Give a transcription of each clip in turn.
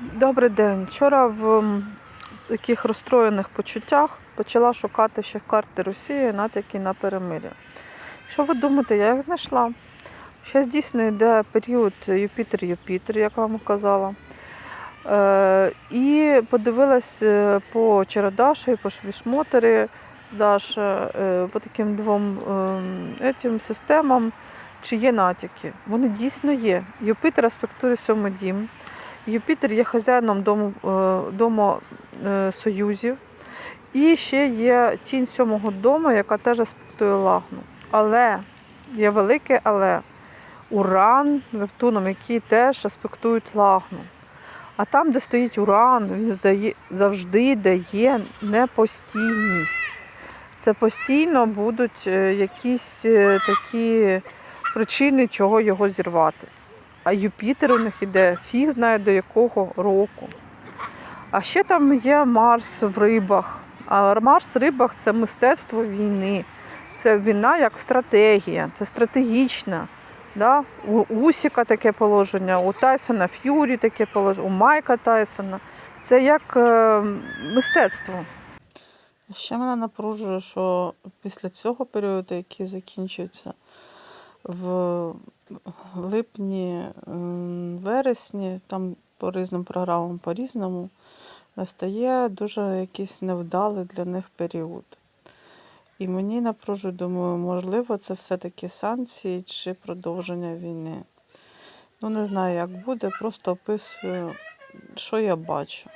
Добрий день. Вчора в таких розстроєних почуттях почала шукати ще карти Росії натяки на перемир'я. Що ви думаєте, я їх знайшла? Зараз дійсно йде період Юпітер-Юпітер, як вам казала. Е, і подивилась е, по Чередаші, по Швішмотері, Даша, е, по таким двом ем, етім системам, чи є натяки. Вони дійсно є. Юпітер аспектує сьомий дім. Юпітер є хазяїном дому, е, дому союзів. І ще є тінь сьомого дому, яка теж аспектує лагну. Але є велике але Уран з Нептуном, які теж аспектують лагну. А там, де стоїть Уран, він здає, завжди дає непостійність. Це постійно будуть е, якісь е, такі причини, чого його зірвати. А Юпітер у них іде фіг знає до якого року. А ще там є Марс в рибах. А Марс в рибах це мистецтво війни. Це війна як стратегія, це стратегічна. Да? У Усіка таке положення, у Тайсона Ф'юрі таке положення, у Майка Тайсона. Це як е, мистецтво. Ще мене напружує, що після цього періоду, який закінчується в липні, ем, вересні, там по різним програмам по-різному, настає дуже якийсь невдалий для них період. І мені напружує, думаю, можливо, це все-таки санкції чи продовження війни. Ну, не знаю, як буде, просто описую, що я бачу.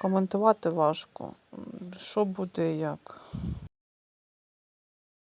Коментувати важко. Що буде як.